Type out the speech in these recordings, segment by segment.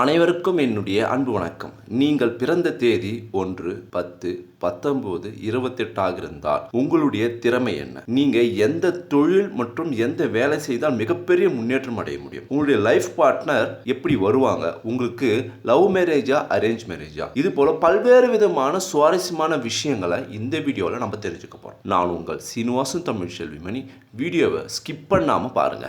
அனைவருக்கும் என்னுடைய அன்பு வணக்கம். நீங்கள் பிறந்த தேதி ஒன்று பத்து பத்தொன்பது இருபத்தெட்டாக இருந்தால் உங்களுடைய திறமை என்ன? நீங்க எந்த தொழில் மற்றும் எந்த வேலை செய்தால் மிகப்பெரிய முன்னேற்றம் அடைய முடியும்? உங்களுடைய லைஃப் பார்ட்னர் எப்படி வருவாங்க? உங்களுக்கு லவ் மேரேஜா அரேஞ்ச் மேரேஜா? இது போல பல்வேறு விதமான சுவாரஸ்யமான விஷயங்களை இந்த வீடியோவில் நம்ம தெரிஞ்சுக்க போறோம். நான் உங்கள் சீனிவாசன் தமிழ் செல்விமணி. வீடியோவை ஸ்கிப் பண்ணாம பாருங்க.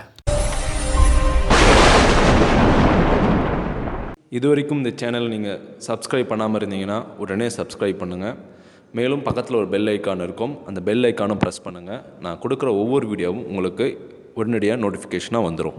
இது வரைக்கும் இந்த சேனல் நீங்கள் சப்ஸ்கிரைப் பண்ணாமல் இருந்தீங்கன்னா உடனே சப்ஸ்கிரைப் பண்ணுங்கள் மேலும் பக்கத்தில் ஒரு பெல் ஐக்கான் இருக்கும். அந்த பெல் ஐக்கானும் ப்ரெஸ் பண்ணுங்கள் நான் கொடுக்குற ஒவ்வொரு வீடியோவும் உங்களுக்கு உடனடியாக நோட்டிஃபிகேஷனாக வந்துடும்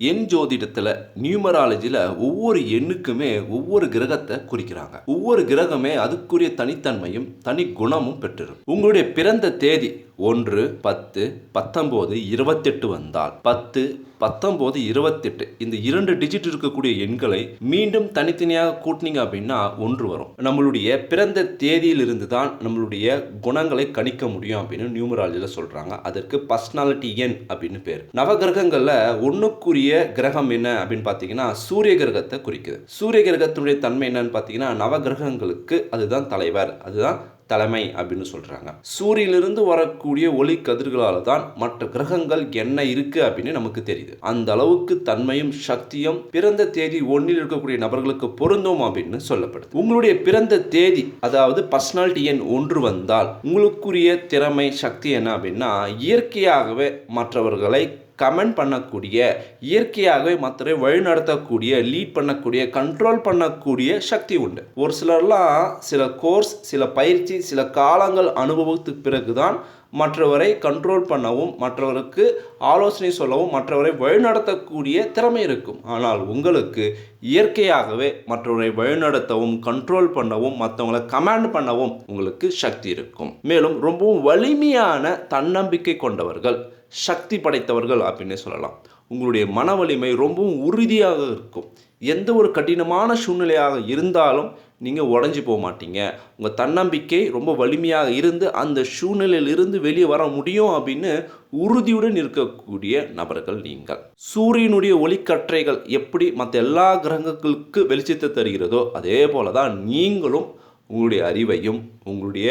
எண் ஜோதிடத்தில் நியூமராலஜியில் ஒவ்வொரு எண்ணுக்குமே ஒவ்வொரு கிரகத்தை குறிக்கிறாங்க. ஒவ்வொரு கிரகமே அதுக்குரிய தனித்தன்மையும் தனி குணமும் பெற்றிருக்கும். உங்களுடைய பிறந்த தேதி ஒன்று பத்து பத்தொம்போது இருபத்தெட்டு வந்தால் பத்து பத்தொம்போது இருபத்தெட்டு இந்த இரண்டு டிஜிட் இருக்கக்கூடிய எண்களை மீண்டும் தனித்தனியாக கூட்டினீங்க அப்படின்னா ஒன்று வரும். நம்மளுடைய பிறந்த தேதியிலிருந்து தான் நம்மளுடைய குணங்களை கணிக்க முடியும் அப்படின்னு நியூமராலஜியில் சொல்கிறாங்க அதற்கு பர்சனாலிட்டி எண் அப்படின்னு பேர். நவகிரகங்களில் ஒன்றுக்குரிய கிரகம் என்ன அப்படின்னு பார்த்தீங்கன்னா சூரிய கிரகத்தை குறிக்குது. சூரிய கிரகத்தினுடைய தன்மை என்னன்னு பார்த்தீங்கன்னா நவகிரகங்களுக்கு அதுதான் தலைவர். அதுதான் தலைமை அப்படின்னு சொல்கிறாங்க சூரியனிலிருந்து வரக்கூடிய ஒளி கதிர்களால் தான் மற்ற கிரகங்கள் என்ன இருக்கு அப்படின்னு நமக்கு தெரியுது. அந்த அளவுக்கு தன்மையும் சக்தியும் பிறந்த தேதி ஒன்றில் இருக்கக்கூடிய நபர்களுக்கு பொருந்தும் அப்படின்னு சொல்லப்படுது. உங்களுடைய பிறந்த தேதி அதாவது பர்சனாலிட்டி எண் ஒன்று வந்தால் உங்களுக்குரிய திறமை சக்தி என்ன அப்படின்னா இயற்கையாகவே மற்றவர்களை கமெண்ட் பண்ணக்கூடிய இயற்கையாகவே மற்றரை வழிநடத்தக்கூடிய லீட் பண்ணக்கூடிய கண்ட்ரோல் பண்ணக்கூடிய சக்தி உண்டு. ஒரு சிலர்லாம் சில கோர்ஸ் சில பயிற்சி சில காலங்கள் அனுபவத்துக்கு பிறகுதான் மற்றவரை கண்ட்ரோல் பண்ணவும் மற்றவருக்கு ஆலோசனை சொல்லவும் மற்றவரை வழிநடத்தக்கூடிய திறமை இருக்கும். ஆனால் உங்களுக்கு இயற்கையாகவே மற்றவரை வழிநடத்தவும் கண்ட்ரோல் பண்ணவும் மற்றவங்களை கமாண்ட் பண்ணவும் உங்களுக்கு சக்தி இருக்கும். மேலும் ரொம்பவும் வலிமையான தன்னம்பிக்கை கொண்டவர்கள் சக்தி படைத்தவர்கள் அப்படின்னு சொல்லலாம். உங்களுடைய மன வலிமை ரொம்பவும் உறுதியாக இருக்கும். எந்த ஒரு கடினமான சூழ்நிலையாக இருந்தாலும் நீங்கள் உடஞ்சி போக மாட்டீங்க. உங்கள் தன்னம்பிக்கை ரொம்ப வலிமையாக இருந்து அந்த சூழ்நிலையிலிருந்து வெளியே வர முடியும் அப்படின்னு உறுதியுடன் இருக்கக்கூடிய நபர்கள் நீங்கள். சூரியனுடைய ஒளிக்கற்றைகள் எப்படி மற்ற எல்லா கிரகங்களுக்கு வெளிச்சத்தை தருகிறதோ அதே போல தான் நீங்களும் உங்களுடைய அறிவையும் உங்களுடைய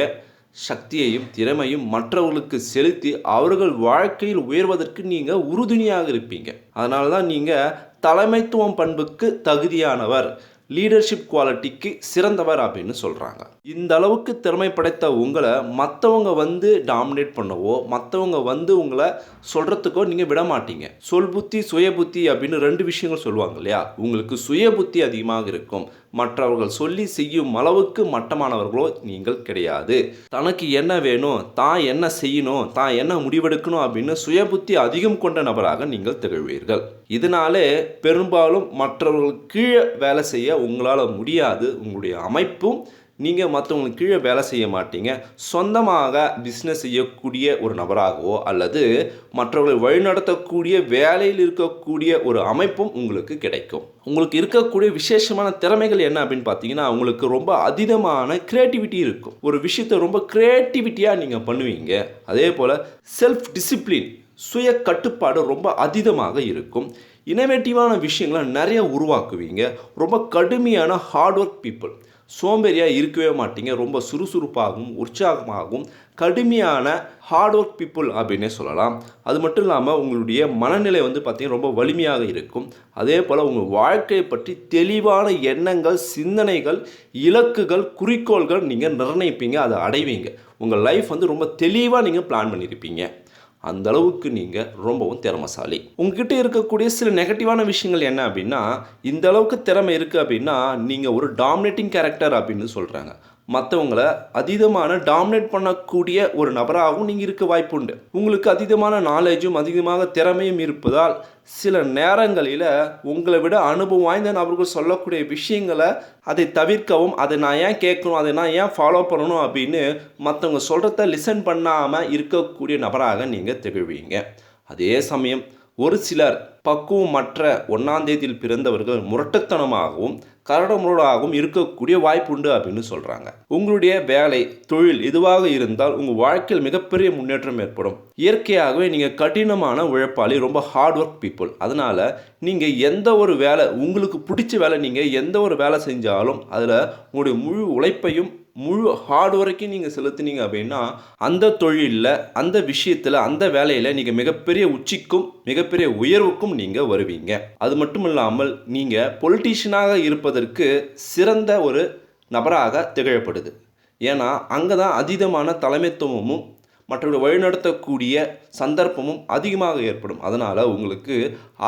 சக்தியையும் திறமையும் மற்றவர்களுக்கு செலுத்தி அவர்கள் வாழ்க்கையில் உயர்வதற்கு நீங்கள் உறுதுணையாக இருப்பீங்க. அதனால தான் நீங்கள் தலைமைத்துவம் பண்புக்கு தகுதியானவர். லீடர்ஷிப் குவாலிட்டிக்கு சிறந்தவர் அப்படின்னு சொல்கிறாங்க இந்த அளவுக்கு திறமை படைத்த உங்களை மற்றவங்க வந்து டாமினேட் பண்ணவோ மற்றவங்க வந்து உங்களை சொல்கிறதுக்கோ நீங்கள் விட மாட்டீங்க. சொல் புத்தி சுய புத்தி அப்படின்னு ரெண்டு விஷயங்கள் சொல்லுவாங்க இல்லையா? உங்களுக்கு சுய புத்தி அதிகமாக இருக்கும். மற்றவர்கள் சொல்லி செய்யும் அளவுக்கு மட்டமானவர்களோ நீங்கள் கிடையாது. தனக்கு என்ன வேணும் தான் என்ன செய்யணும் தான் என்ன முடிவெடுக்கணும் அப்படின்னு சுய புத்தி அதிகம் கொண்ட நபராக நீங்கள் திகழ்வீர்கள். இதனாலே பெரும்பாலும் மற்றவர்கள் கீழே வேலை செய்ய உங்களால் முடியாது. உங்களுடைய அமைப்பும் நீங்கள் மற்றவங்களுக்கு கீழே வேலை செய்ய மாட்டீங்க. சொந்தமாக பிஸ்னஸ் செய்யக்கூடிய ஒரு நபராகவோ அல்லது மற்றவர்களை வழிநடத்தக்கூடிய வேலையில் இருக்கக்கூடிய ஒரு அமைப்பும் உங்களுக்கு கிடைக்கும். உங்களுக்கு இருக்கக்கூடிய விசேஷமான திறமைகள் என்ன அப்படின்னு பார்த்தீங்கன்னா உங்களுக்கு ரொம்ப அதீதமான கிரியேட்டிவிட்டி இருக்கும். ஒரு விஷயத்தை ரொம்ப கிரியேட்டிவிட்டியாக நீங்கள் பண்ணுவீங்க. அதே போல் செல்ஃப் டிசிப்ளின் சுய கட்டுப்பாடு ரொம்ப அதீதமாக இருக்கும். இனோவேட்டிவான விஷயங்களை நிறைய உருவாக்குவீங்க. ரொம்ப கடுமையான ஹார்ட் ஒர்க் பீப்புள் சோம்பேறியாக இருக்கவே மாட்டீங்க. ரொம்ப சுறுசுறுப்பாகவும் உற்சாகமாகவும் கடுமையான ஹார்ட் ஒர்க் பீப்புள் அப்படின்னே சொல்லலாம். அது மட்டும் இல்லாமல் உங்களுடைய மனநிலை வந்து பார்த்திங்கன்னா ரொம்ப வலிமையாக இருக்கும். அதே போல் உங்கள் வாழ்க்கையை பற்றி தெளிவான எண்ணங்கள் சிந்தனைகள் இலக்குகள் குறிக்கோள்கள் நீங்கள் நிர்ணயிப்பீங்க அதை அடைவீங்க. உங்கள் லைஃப் வந்து ரொம்ப தெளிவாக நீங்கள் பிளான் பண்ணியிருப்பீங்க அந்த அளவுக்கு நீங்கள் ரொம்பவும் திறமசாலி. உங்ககிட்ட இருக்கக்கூடிய சில நெகட்டிவான விஷயங்கள் என்ன அப்படின்னா இந்த அளவுக்கு திறமை இருக்குது அப்படின்னா நீங்கள் ஒரு டாமினேட்டிங் கேரக்டர் அப்படின்னு சொல்கிறாங்க மற்றவங்களை அதீதமான டாமினேட் பண்ணக்கூடிய ஒரு நபராகவும் நீங்கள் இருக்க வாய்ப்பு உண்டு உங்களுக்கு அதீதமான நாலேஜும் அதிகமாக திறமையும் இருப்பதால் சில நேரங்களில் உங்களை விட அனுபவம் வாய்ந்த நபர்கள் சொல்லக்கூடிய விஷயங்களை அதை தவிர்க்கவும் அதை நான் ஏன் கேட்கணும் அதை நான் ஏன் ஃபாலோ பண்ணணும் அப்படின்னு மற்றவங்க சொல்கிறத லிசன் பண்ணாமல் இருக்கக்கூடிய நபராக நீங்கள் திகழ்வீங்க. அதே சமயம் ஒரு சிலர் பக்குவமற்ற ஒன்றாம் தேதியில் பிறந்தவர்கள் முரட்டுத்தனமாகவும் கரடமுரடாகவும் இருக்கக்கூடிய வாய்ப்புண்டு அப்படின்னு சொல்கிறாங்க உங்களுடைய வேலை தொழில் இதுவாக இருந்தால் உங்கள் வாழ்க்கையில் மிகப்பெரிய முன்னேற்றம் ஏற்படும். இயற்கையாகவே நீங்கள் கடினமான உழைப்பாளி ரொம்ப ஹார்ட் ஒர்க் பீப்புள் அதனால் நீங்கள் எந்த ஒரு வேலை உங்களுக்கு பிடிச்ச வேலை நீங்கள் எந்த ஒரு வேலை செஞ்சாலும் அதில் உங்களுடைய முழு உழைப்பையும் முழு ஹார்ட் ஒர்க்கையும் நீங்கள் செலுத்துனீங்க அப்படின்னா அந்த தொழிலில் அந்த விஷயத்தில் அந்த வேலையில் நீங்கள் மிகப்பெரிய உச்சிக்கும் மிகப்பெரிய உயர்வுக்கும் நீங்கள் வருவீங்க. அது மட்டும் இல்லாமல் நீங்கள் பொலிட்டீஷியனாக இருப்பதற்கு சிறந்த ஒரு நபராக திகழப்படுது. ஏன்னா அங்கே தான் அதீதமான தலைமைத்துவமும் மற்றவர்களை வழிநடத்தக்கூடிய சந்தர்ப்பமும் அதிகமாக ஏற்படும். அதனால் உங்களுக்கு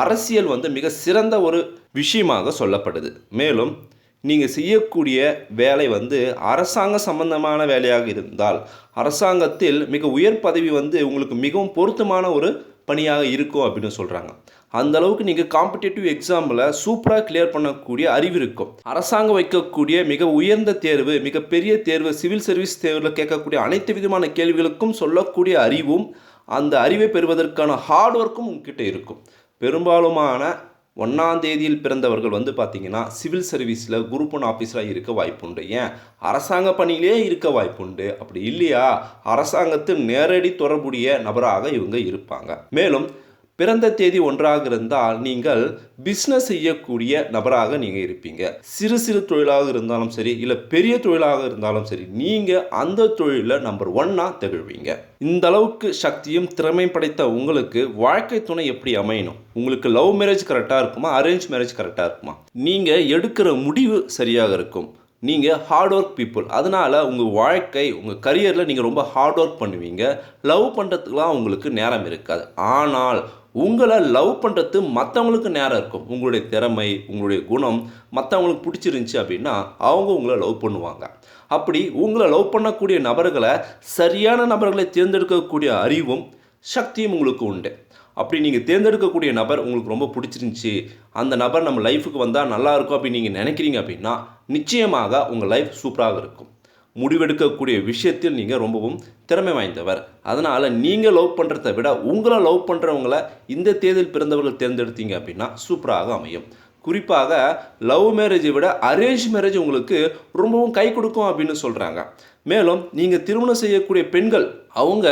அரசியல் வந்து மிக சிறந்த ஒரு விஷயமாக சொல்லப்படுது. மேலும் நீங்கள் செய்யக்கூடிய வேலை வந்து அரசாங்க சம்பந்தமான வேலையாக இருந்தால் அரசாங்கத்தில் மிக உயர் பதவி வந்து உங்களுக்கு மிகவும் பொருத்தமான ஒரு பணியாக இருக்கும் அப்படின்னு சொல்கிறாங்க அந்த அளவுக்கு நீங்கள் காம்படிட்டிவ் எக்ஸாமில் சூப்பராக கிளியர் பண்ணக்கூடிய அறிவு இருக்கும். அரசாங்கம் வைக்கக்கூடிய மிக உயர்ந்த தேர்வு மிகப்பெரிய தேர்வு சிவில் சர்வீஸ் தேர்வில் கேட்கக்கூடிய அனைத்து விதமான கேள்விகளுக்கும் சொல்லக்கூடிய அறிவும் அந்த அறிவை பெறுவதற்கான ஹார்ட் ஒர்க்கும் உங்ககிட்ட இருக்கும். பெரும்பாலுமான ஒன்றாம் தேதியில் பிறந்தவர்கள் வந்து பார்த்தீங்கன்னா சிவில் சர்வீஸில் குரூப் ஒன் ஆஃபீஸராக இருக்க வாய்ப்புண்டு. ஏன்? அரசாங்க பணியிலே இருக்க வாய்ப்புண்டு. அப்படி இல்லையா? அரசாங்கத்து நேரடி தொடர்புடைய நபராக இவங்க இருப்பாங்க. மேலும் பிறந்த தேதி ஒன்றாக இருந்தால் நீங்கள் பிஸ்னஸ் செய்யக்கூடிய நபராக நீங்கள் இருப்பீங்க. சிறு சிறு தொழிலாக இருந்தாலும் சரி இல்லை பெரிய தொழிலாக இருந்தாலும் சரி நீங்கள் அந்த தொழிலில் நம்பர் ஒன்னாக திகழ்வீங்க. இந்த அளவுக்கு சக்தியும் திறமை படைத்த உங்களுக்கு வாழ்க்கை துணை எப்படி அமையணும்? உங்களுக்கு லவ் மேரேஜ் கரெக்டாக இருக்குமா? அரேஞ்ச் மேரேஜ் கரெக்டாக இருக்குமா? நீங்கள் எடுக்கிற முடிவு சரியாக இருக்கும். நீங்கள் ஹார்ட் ஒர்க் பீப்புள் அதனால் உங்கள் வாழ்க்கை உங்கள் கரியரில் நீங்கள் ரொம்ப ஹார்ட் ஒர்க் பண்ணுவீங்க. லவ் பண்ணுறதுக்குலாம் உங்களுக்கு நேரம் இருக்காது. ஆனால் உங்களை லவ் பண்ணுறது மற்றவங்களுக்கு நேரம் இருக்கும். உங்களுடைய திறமை உங்களுடைய குணம் மற்றவங்களுக்கு பிடிச்சிருந்துச்சி அப்படின்னா அவங்க உங்களை லவ் பண்ணுவாங்க. அப்படி உங்களை லவ் பண்ணக்கூடிய நபர்களை சரியான நபர்களை தேர்ந்தெடுக்கக்கூடிய அறிவும் சக்தியும் உங்களுக்கு உண்டு. அப்படி நீங்கள் தேர்ந்தெடுக்கக்கூடிய நபர் உங்களுக்கு ரொம்ப பிடிச்சிருந்துச்சி. அந்த நபர் நம்ம லைஃபுக்கு வந்தால் நல்லாயிருக்கும் அப்படின்னு நீங்கள் நினைக்கிறீங்க அப்படின்னா நிச்சயமாக உங்கள் லைஃப் சூப்பராக இருக்கும். முடிவெடுக்கக்கூடிய விஷயத்தில் நீங்கள் ரொம்பவும் திறமை வாய்ந்தவர். அதனால் நீங்கள் லவ் பண்ணுறத விட உங்களை லவ் பண்ணுறவங்கள இந்த தேதியில் பிறந்தவர்கள் தேர்ந்தெடுத்தீங்க அப்படின்னா சூப்பராக அமையும். குறிப்பாக லவ் மேரேஜை விட அரேஞ்ச் மேரேஜ் உங்களுக்கு ரொம்பவும் கை கொடுக்கும் அப்படின்னு சொல்கிறாங்க மேலும் நீங்கள் திருமணம் செய்யக்கூடிய பெண்கள் அவங்க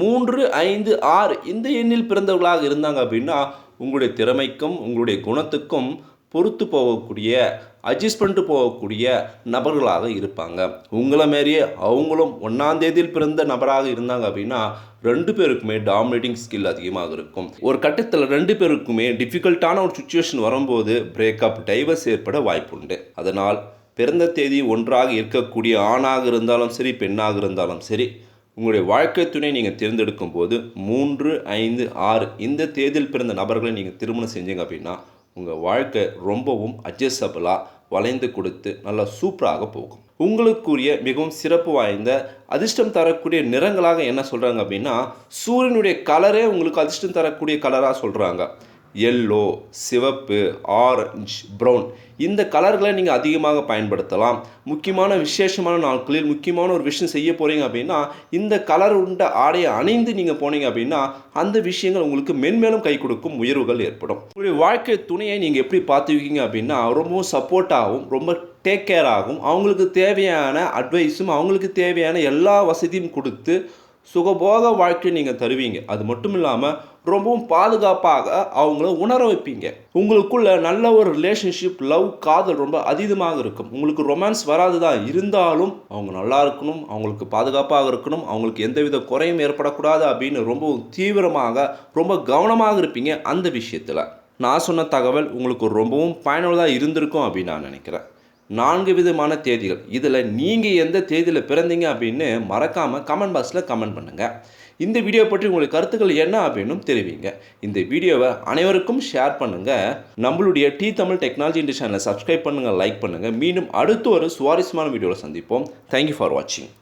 மூன்று ஐந்து ஆறு இந்த எண்ணில் பிறந்தவர்களாக இருந்தாங்க அப்படின்னா உங்களுடைய திறமைக்கும் உங்களுடைய குணத்துக்கும் பொறுத்து போகக்கூடிய அட்ஜஸ்ட் பண்ணிட்டு போகக்கூடிய நபர்களாக இருப்பாங்க. உங்களை மாரியே அவங்களும் ஒன்றாம் தேதியில் பிறந்த நபராக இருந்தாங்க அப்படின்னா ரெண்டு பேருக்குமே டாமினேட்டிங் ஸ்கில் அதிகமாக இருக்கும். ஒரு கட்டத்தில் ரெண்டு பேருக்குமே டிஃபிகல்ட்டான ஒரு சுச்சுவேஷன் வரும்போது பிரேக்கப் டைவர்ஸ் ஏற்பட வாய்ப்புண்டு. அதனால் பிறந்த தேதி ஒன்றாக இருக்கக்கூடிய ஆணாக இருந்தாலும் சரி பெண்ணாக இருந்தாலும் சரி உங்களுடைய வாழ்க்கை துணை நீங்கள் தேர்ந்தெடுக்கும் போது மூன்று ஐந்து ஆறு இந்த தேதியில் பிறந்த நபர்களை நீங்கள் திருமணம் செஞ்சீங்க அப்படின்னா உங்கள் வாழ்க்கை ரொம்பவும் அட்ஜஸ்டபிளாக வளைந்து கொடுத்து நல்லா சூப்பராக போகும். உங்களுக்குரிய மிகவும் சிறப்பு வாய்ந்த அதிர்ஷ்டம் தரக்கூடிய நிறங்களாக என்ன சொல்கிறாங்க அப்படின்னா சூரியனுடைய கலரே உங்களுக்கு அதிர்ஷ்டம் தரக்கூடிய கலராக சொல்கிறாங்க எல்லோ சிவப்பு ஆரஞ்சு ப்ரௌன் இந்த கலர்களை நீங்கள் அதிகமாக பயன்படுத்தலாம். முக்கியமான விசேஷமான நாட்களில் முக்கியமான ஒரு விஷயம் செய்ய போகிறீங்க அப்படின்னா இந்த கலர் உண்ட ஆடையை அணிந்து நீங்கள் போனீங்க அப்படின்னா அந்த விஷயங்கள் உங்களுக்கு மென்மேலும் கை கொடுக்கும் உயர்வுகள் ஏற்படும். உங்களுடைய வாழ்க்கை துணையை நீங்கள் எப்படி பார்த்துக்கீங்க அப்படின்னா ரொம்பவும் சப்போர்ட்டாகவும் ரொம்ப டேக் கேர் ஆகும் அவங்களுக்கு தேவையான அட்வைஸும் அவங்களுக்கு தேவையான எல்லா வசதியும் கொடுத்து சுகபோக வாழ்க்கையை நீங்கள் தருவீங்க. அது மட்டும் இல்லாமல் ரொம்பவும் பாதுகாப்பாக அவங்கள உணர வைப்பீங்க. உங்களுக்குள்ள நல்ல ஒரு ரிலேஷன்ஷிப் லவ் காதல் ரொம்ப அதீதமாக இருக்கும். உங்களுக்கு ரொமான்ஸ் வராது தான் இருந்தாலும் அவங்க நல்லா இருக்கணும் அவங்களுக்கு பாதுகாப்பாக இருக்கணும் அவங்களுக்கு எந்தவித குறையும் ஏற்படக்கூடாது அப்படின்னு ரொம்பவும் தீவிரமாக ரொம்ப கவனமாக இருப்பீங்க அந்த விஷயத்தில். நான் சொன்ன தகவல் உங்களுக்கு ரொம்பவும் பயனுள்ளதாக இருந்திருக்கும் அப்படின்னு நான் நினைக்கிறேன். நான்கு விதமான தேதிகள். இதில் நீங்கள் எந்த தேதியில் பிறந்தீங்க அப்படின்னு மறக்காமல் கமெண்ட் பாக்ஸில் கமெண்ட் பண்ணுங்கள் இந்த வீடியோ பற்றி உங்களுக்கு கருத்துக்கள் என்ன அப்படின்னு தெரிவிங்க. இந்த வீடியோவை அனைவருக்கும் ஷேர் பண்ணுங்கள் நம்மளுடைய டி தமிழ் டெக்னாலஜி இண்டஸ்ட் சேனலை சப்ஸ்கிரைப் பண்ணுங்கள் லைக் பண்ணுங்கள் மீண்டும் அடுத்து ஒரு சுவாரஸ்யமான வீடியோவில் சந்திப்போம். தேங்க்யூ ஃபார் வாட்சிங்